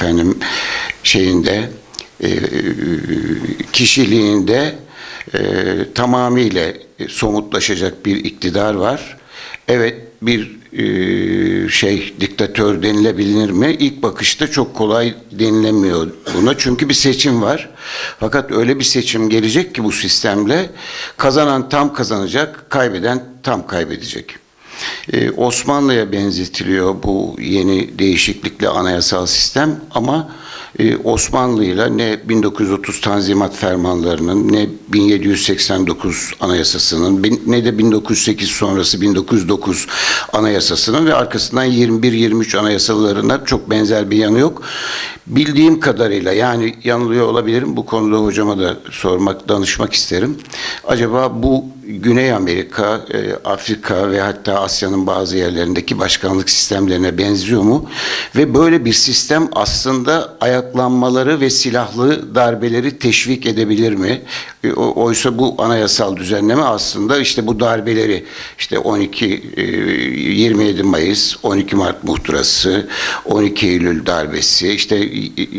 efendim şeyinde e, kişiliğinde e, tamamıyla somutlaşacak bir iktidar var. Evet bir e, şey diktatör denilebilir mi? İlk bakışta çok kolay denilemiyor buna çünkü bir seçim var. Fakat öyle bir seçim gelecek ki bu sistemle kazanan tam kazanacak, kaybeden tam kaybedecek. Ee, Osmanlı'ya benzetiliyor bu yeni değişiklikle anayasal sistem ama e, Osmanlı'yla ne 1930 Tanzimat Fermanlarının ne 1789 Anayasası'nın ne de 1908 sonrası 1909 Anayasası'nın ve arkasından 21-23 anayasalarına çok benzer bir yanı yok. Bildiğim kadarıyla yani yanılıyor olabilirim bu konuda hocama da sormak, danışmak isterim. Acaba bu Güney Amerika, e, Afrika ve hatta Asya'nın bazı yerlerindeki başkanlık sistemlerine benziyor mu? Ve böyle bir sistem aslında ayaklanmaları ve silahlı darbeleri teşvik edebilir mi? E, Oysa bu anayasal düzenleme aslında işte bu darbeleri işte 12 e, 27 Mayıs, 12 Mart muhtırası, 12 Eylül darbesi, işte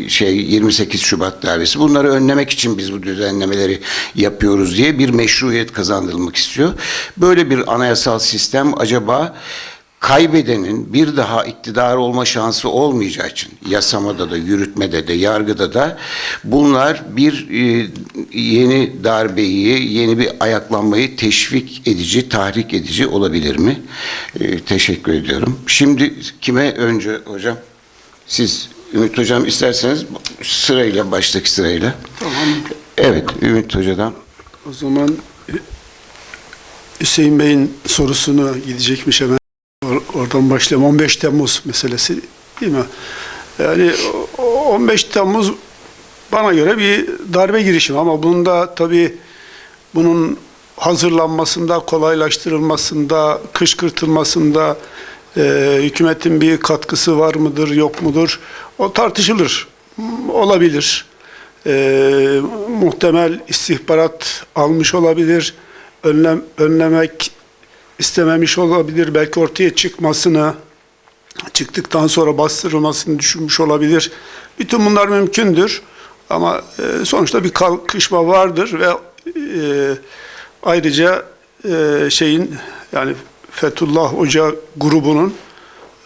şey 28 Şubat darbesi bunları önlemek için biz bu düzenlemeleri yapıyoruz diye bir meşruiyet kazandırılmak istiyor. Böyle bir anayasal sistem acaba kaybedenin bir daha iktidar olma şansı olmayacağı için yasamada da yürütmede de yargıda da bunlar bir e, yeni darbeyi yeni bir ayaklanmayı teşvik edici tahrik edici olabilir mi? E, teşekkür ediyorum. Şimdi kime önce hocam? Siz Ümit hocam isterseniz sırayla baştaki sırayla. Tamam. Evet Ümit hocadan. O zaman Hüseyin Bey'in sorusunu gidecekmiş hemen. Or- Oradan başlayalım. 15 Temmuz meselesi değil mi? Yani o- o 15 Temmuz bana göre bir darbe girişimi ama bunda tabii bunun hazırlanmasında, kolaylaştırılmasında, kışkırtılmasında e, hükümetin bir katkısı var mıdır, yok mudur? O tartışılır. Olabilir. E, muhtemel istihbarat almış olabilir. Önlem, önlemek istememiş olabilir. Belki ortaya çıkmasını, çıktıktan sonra bastırılmasını düşünmüş olabilir. Bütün bunlar mümkündür. Ama e, sonuçta bir kalkışma vardır ve e, ayrıca e, şeyin yani Fethullah Hoca grubunun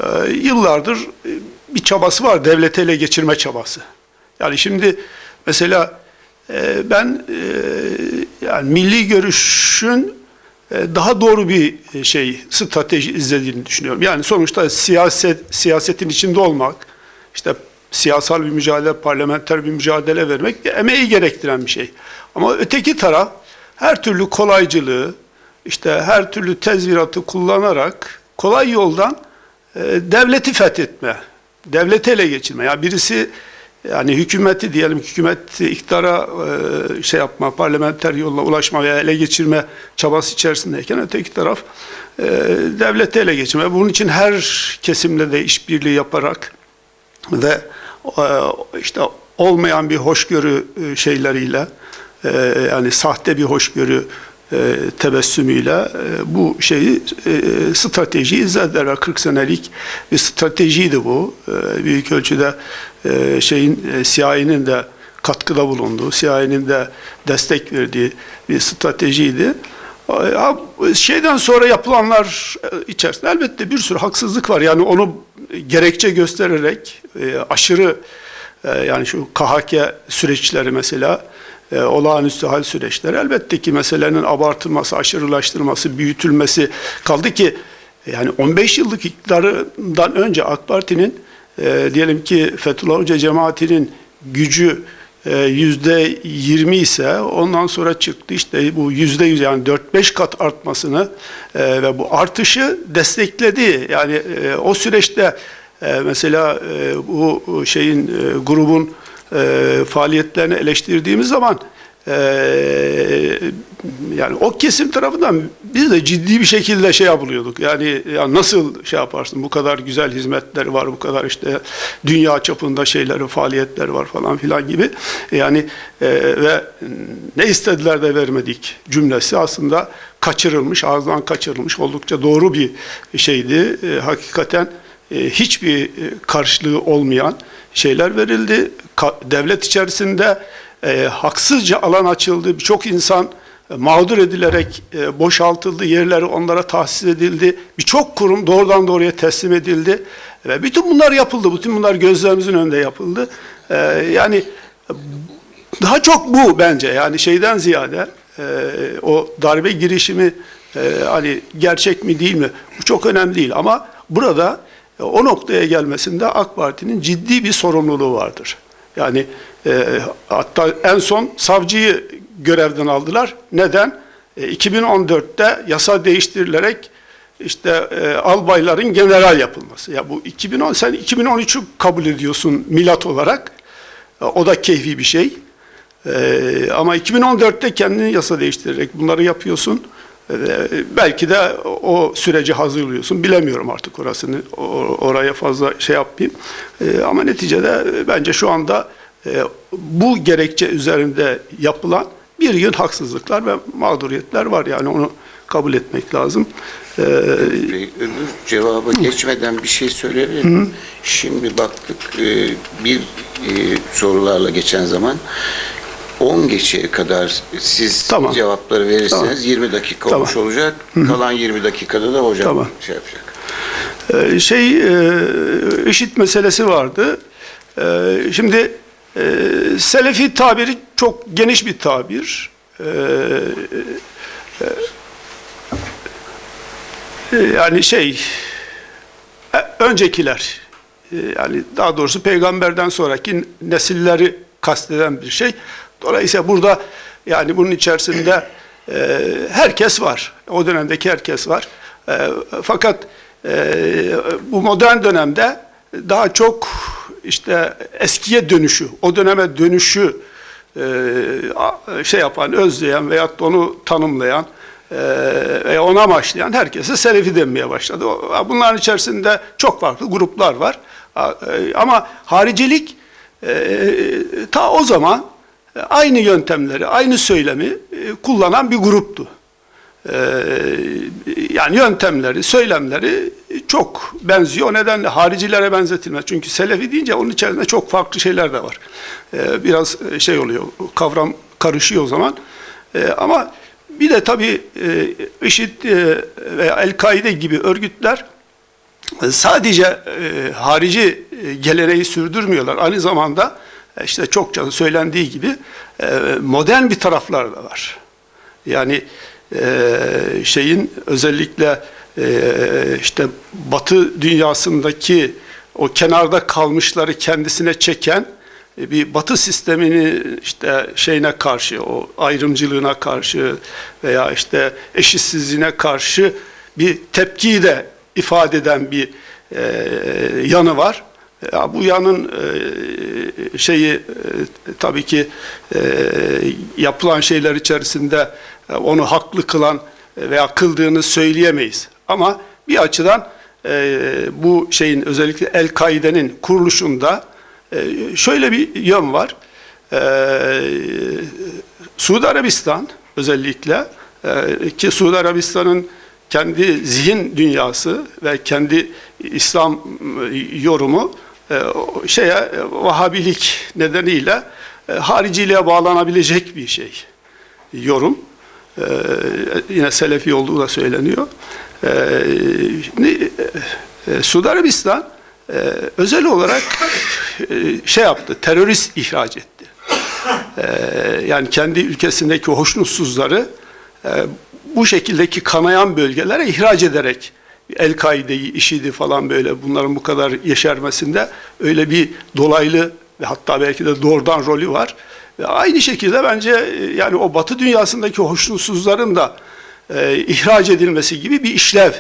e, yıllardır e, bir çabası var. Devleti ele geçirme çabası. Yani şimdi mesela e, ben e, yani milli görüşün e, daha doğru bir e, şey strateji izlediğini düşünüyorum. Yani sonuçta siyaset siyasetin içinde olmak, işte siyasal bir mücadele, parlamenter bir mücadele vermek emeği gerektiren bir şey. Ama öteki taraf her türlü kolaycılığı, işte her türlü tezviratı kullanarak kolay yoldan e, devleti fethetme, devleti ele geçirme. Yani birisi yani hükümeti diyelim hükümet iktidara e, şey yapma, parlamenter yolla ulaşma veya ele geçirme çabası içerisindeyken öteki taraf e, devleti ele geçirme. Bunun için her kesimle de işbirliği yaparak ve e, işte olmayan bir hoşgörü e, şeyleriyle e, yani sahte bir hoşgörü e, tebessümüyle e, bu şeyi e, stratejiyi izlediler. 40 senelik bir stratejiydi bu. E, büyük ölçüde e, şeyin e, CIA'nin de katkıda bulunduğu, CIA'nin de destek verdiği bir stratejiydi. Ya, Şeyden sonra yapılanlar e, içerisinde elbette bir sürü haksızlık var. Yani onu gerekçe göstererek e, aşırı e, yani şu KHK süreçleri mesela olağanüstü hal süreçleri elbette ki meselenin abartılması, aşırılaştırılması, büyütülmesi kaldı ki yani 15 yıllık iktidarından önce AK Parti'nin e, diyelim ki Fethullah Hoca cemaatinin gücü e, yüzde 20 ise ondan sonra çıktı işte bu yüzde yüz yani 4-5 kat artmasını e, ve bu artışı destekledi. Yani e, o süreçte e, mesela e, bu şeyin e, grubun e, faaliyetlerini eleştirdiğimiz zaman e, yani o kesim tarafından biz de ciddi bir şekilde şey yapılıyorduk. Yani ya nasıl şey yaparsın bu kadar güzel hizmetleri var, bu kadar işte dünya çapında şeyleri, faaliyetler var falan filan gibi. Yani e, ve ne istediler de vermedik cümlesi aslında kaçırılmış, ağızdan kaçırılmış oldukça doğru bir şeydi. E, hakikaten hiçbir e, karşılığı olmayan şeyler verildi. Devlet içerisinde e, haksızca alan açıldı. Birçok insan e, mağdur edilerek e, boşaltıldı. Yerleri onlara tahsis edildi. Birçok kurum doğrudan doğruya teslim edildi. Ve bütün bunlar yapıldı. Bütün bunlar gözlerimizin önünde yapıldı. E, yani daha çok bu bence yani şeyden ziyade e, o darbe girişimi e, hani gerçek mi değil mi bu çok önemli değil ama burada e, o noktaya gelmesinde AK Parti'nin ciddi bir sorumluluğu vardır. Yani e, hatta en son savcıyı görevden aldılar. Neden? E, 2014'te yasa değiştirilerek işte e, albayların general yapılması. Ya bu 2010 sen 2013'ü kabul ediyorsun milat olarak. E, O da keyfi bir şey. Ee, ama 2014'te kendini yasa değiştirerek bunları yapıyorsun. Ee, belki de o süreci hazırlıyorsun. Bilemiyorum artık orasını. Oraya fazla şey yapmayayım. Ee, ama neticede e, bence şu anda e, bu gerekçe üzerinde yapılan bir yıl haksızlıklar ve mağduriyetler var. Yani onu kabul etmek lazım. Ee, Bey, öbür cevaba geçmeden bir şey söyleyebilir miyim? Şimdi baktık e, bir sorularla geçen zaman 10 geçeye kadar siz Tamam. cevapları verirseniz Tamam. 20 dakika Tamam. olmuş olacak. Kalan 20 dakikada da hocam Tamam. şey yapacak. Ee, şey e, IŞİD meselesi vardı. Ee, Şimdi e, Selefi tabiri çok geniş bir tabir. Ee, e, Yani şey e, öncekiler e, yani daha doğrusu peygamberden sonraki nesilleri kasteden bir şey. Dolayısıyla burada yani bunun içerisinde e, herkes var. O dönemdeki herkes var. E, fakat e, bu modern dönemde daha çok işte eskiye dönüşü, o döneme dönüşü e, şey yapan, özleyen veyahut da onu tanımlayan e, ve ona amaçlayan herkese Selefi denmeye başladı. Bunların içerisinde çok farklı gruplar var. E, Ama haricilik e, ta o zaman aynı yöntemleri, aynı söylemi e, kullanan bir gruptu. Ee, yani yöntemleri, söylemleri çok benziyor. O nedenle haricilere benzetilmez. Çünkü Selefi deyince onun içerisinde çok farklı şeyler de var. Ee, biraz şey oluyor, kavram karışıyor o zaman. Ama bir de tabii e, IŞİD e, veya El-Kaide gibi örgütler e, sadece e, harici e, geleneği sürdürmüyorlar. Aynı zamanda e, işte çokça söylendiği gibi e, modern bir taraflar da var. Yani e, şeyin özellikle e, işte Batı dünyasındaki o kenarda kalmışları kendisine çeken e, bir Batı sistemini işte şeyine karşı, o ayrımcılığına karşı veya işte eşitsizliğine karşı bir tepkiyi de ifade eden bir e, yanı var. Ya bu yanın e, şeyi e, tabii ki e, yapılan şeyler içerisinde onu haklı kılan veya kıldığını söyleyemeyiz. Ama bir açıdan bu şeyin özellikle El-Kaide'nin kuruluşunda şöyle bir yön var. E, Suudi Arabistan özellikle ki Suudi Arabistan'ın kendi zihin dünyası ve kendi İslam yorumu şeye e, Vahabilik nedeniyle e, hariciliğe bağlanabilecek bir şey yorum. E, yine Selefi olduğu da söyleniyor. E, şimdi, e, e, Suudi Arabistan e, özel olarak e, şey yaptı, terörist ihraç etti. E, yani kendi ülkesindeki hoşnutsuzları e, bu şekildeki kanayan bölgelere ihraç ederek El-Kaide'yi, IŞİD'i falan böyle bunların bu kadar yeşermesinde öyle bir dolaylı ve hatta belki de doğrudan rolü var. Ve aynı şekilde bence e, yani o Batı dünyasındaki hoşnutsuzların da e, ihraç edilmesi gibi bir işlev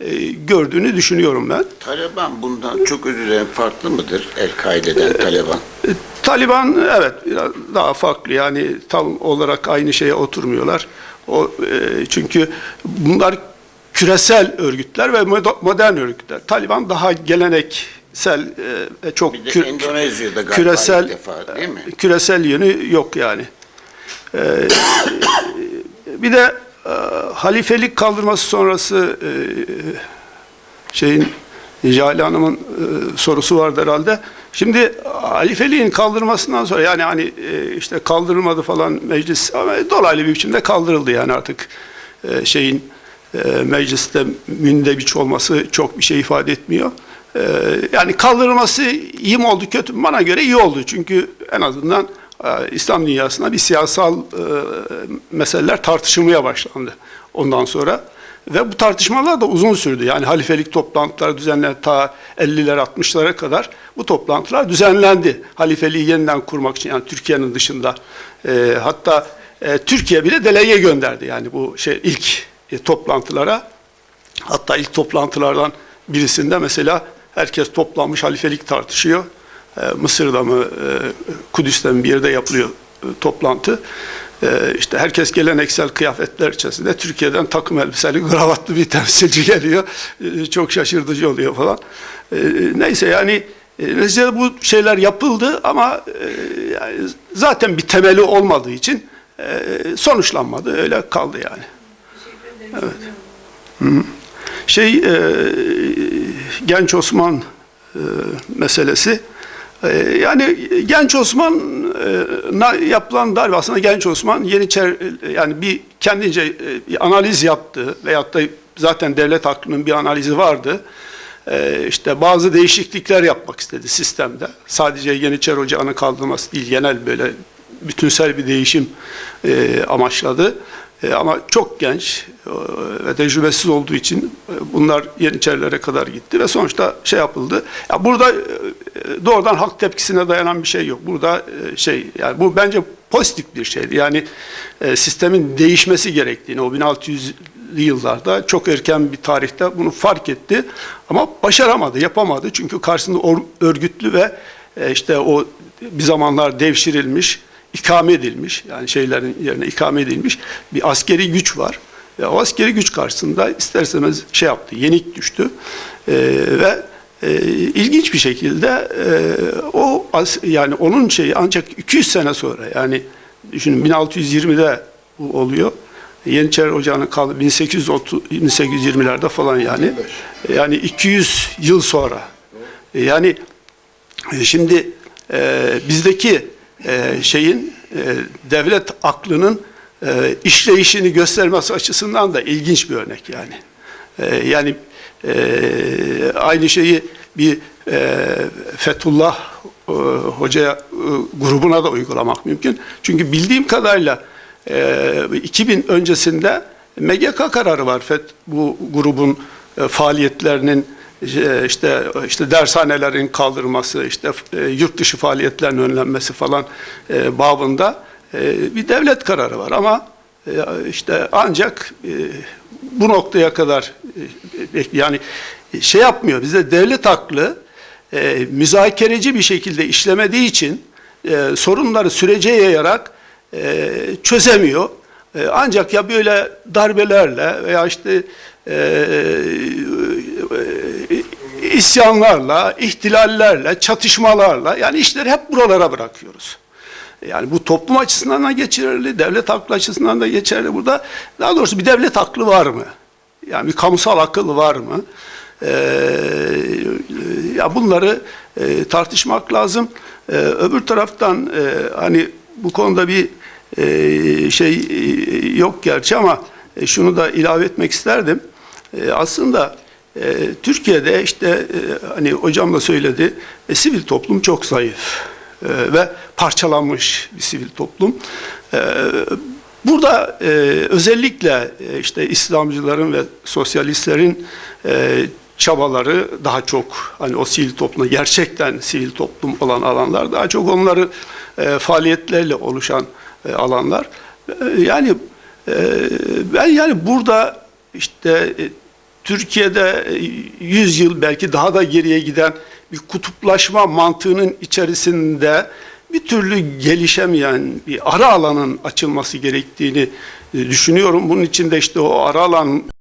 e, gördüğünü düşünüyorum ben. Taliban bundan çok özür dilerim farklı mıdır El-Kaide'den Taliban? E, Taliban evet biraz daha farklı yani tam olarak aynı şeye oturmuyorlar. O e, çünkü bunlar küresel örgütler ve moder- modern örgütler. Taliban daha geleneksel e, çok Bir de kü- Endonezya'da galiba küresel defa değil mi? küresel yönü yok yani. Ee, bir de e, halifelik kaldırması sonrası e, şeyin Cale Hanım'ın e, sorusu vardı herhalde. Şimdi halifeliğin kaldırmasından sonra yani hani e, işte kaldırılmadı falan meclis ama dolaylı bir biçimde kaldırıldı yani artık e, şeyin e, mecliste mündebiç olması çok bir şey ifade etmiyor. E, yani kaldırılması iyi mi oldu kötü mü? Bana göre iyi oldu. Çünkü en azından e, İslam dünyasında bir siyasal e, meseleler tartışılmaya başlandı ondan sonra. Ve bu tartışmalar da uzun sürdü. Yani halifelik toplantıları düzenlendi ta 50'ler 60'lara kadar bu toplantılar düzenlendi. Halifeliği yeniden kurmak için yani Türkiye'nin dışında. E, hatta e, Türkiye bile delege gönderdi yani bu şey ilk e, toplantılara. Hatta ilk toplantılardan birisinde mesela herkes toplanmış halifelik tartışıyor. E, Mısır'da mı, e, Kudüs'te mi bir yerde yapılıyor e, toplantı. E, işte herkes geleneksel kıyafetler içerisinde Türkiye'den takım elbiseli, kravatlı bir temsilci geliyor. E, çok şaşırtıcı oluyor falan. E, neyse yani neticede bu şeyler yapıldı ama e, zaten bir temeli olmadığı için e, sonuçlanmadı. Öyle kaldı yani. Şey e, Genç Osman e, meselesi e, yani Genç Osman'a yapılan darbe aslında Genç Osman Yeniçer e, yani bir kendince e, bir analiz yaptı veyahut da zaten devlet aklının bir analizi vardı. E, işte bazı değişiklikler yapmak istedi sistemde. Sadece Yeniçer Ocağı'nın kaldırması değil genel böyle bütünsel bir değişim e, amaçladı. E, ama çok genç e, ve tecrübesiz olduğu için e, bunlar Yeniçerilere kadar gitti ve sonuçta şey yapıldı. Ya burada e, doğrudan halk tepkisine dayanan bir şey yok. Burada e, şey yani bu bence pozitif bir şeydi. Yani sistemin değişmesi gerektiğini o 1600'lü yıllarda çok erken bir tarihte bunu fark etti ama başaramadı, yapamadı. Çünkü karşısında örgütlü ve işte o bir zamanlar devşirilmiş ikame edilmiş yani şeylerin yerine ikame edilmiş bir askeri güç var. Ve o askeri güç karşısında ister istemez şey yaptı, yenik düştü. Ee, ve e, ilginç bir şekilde e, o as, yani onun şeyi ancak 200 sene sonra yani düşünün 1620'de bu oluyor. Yeniçer Ocağı'nın kaldı 1830 1820'lerde falan yani. Yani 200 yıl sonra. Yani e, şimdi e, bizdeki e, şeyin e, devlet aklının e, işleyişini göstermesi açısından da ilginç bir örnek yani. E, yani e, aynı şeyi bir e, Fethullah e, Hoca e, grubuna da uygulamak mümkün. Çünkü bildiğim kadarıyla e, 2000 öncesinde MGK kararı var. FET, bu grubun e, faaliyetlerinin işte işte dershanelerin kaldırılması, işte e, yurt dışı faaliyetlerin önlenmesi falan e, babında e, bir devlet kararı var ama işte ancak bu noktaya kadar yani şey yapmıyor. Bizde devlet aklı müzakereci bir şekilde işlemediği için sorunları sürece yayarak çözemiyor. Ancak ya böyle darbelerle veya işte isyanlarla, ihtilallerle, çatışmalarla yani işleri hep buralara bırakıyoruz. Yani bu toplum açısından da geçerli, devlet aklı açısından da geçerli. Burada daha doğrusu bir devlet aklı var mı? Yani bir kamusal akıl var mı? Ee, ya bunları e, tartışmak lazım. Ee, öbür taraftan e, hani bu konuda bir e, şey e, yok gerçi ama e, şunu da ilave etmek isterdim. E, aslında e, Türkiye'de işte e, hani hocam da söyledi, e, sivil toplum çok zayıf e, ve parçalanmış bir sivil toplum. E, burada e, özellikle e, işte İslamcıların ve sosyalistlerin e, çabaları daha çok hani o sivil toplumda gerçekten sivil toplum olan alanlar daha çok onları e, faaliyetlerle oluşan e, alanlar. E, yani e, ben yani burada işte e, Türkiye'de e, 100 yıl belki daha da geriye giden bir kutuplaşma mantığının içerisinde bir türlü gelişemeyen bir ara alanın açılması gerektiğini e, düşünüyorum. Bunun için de işte o ara alan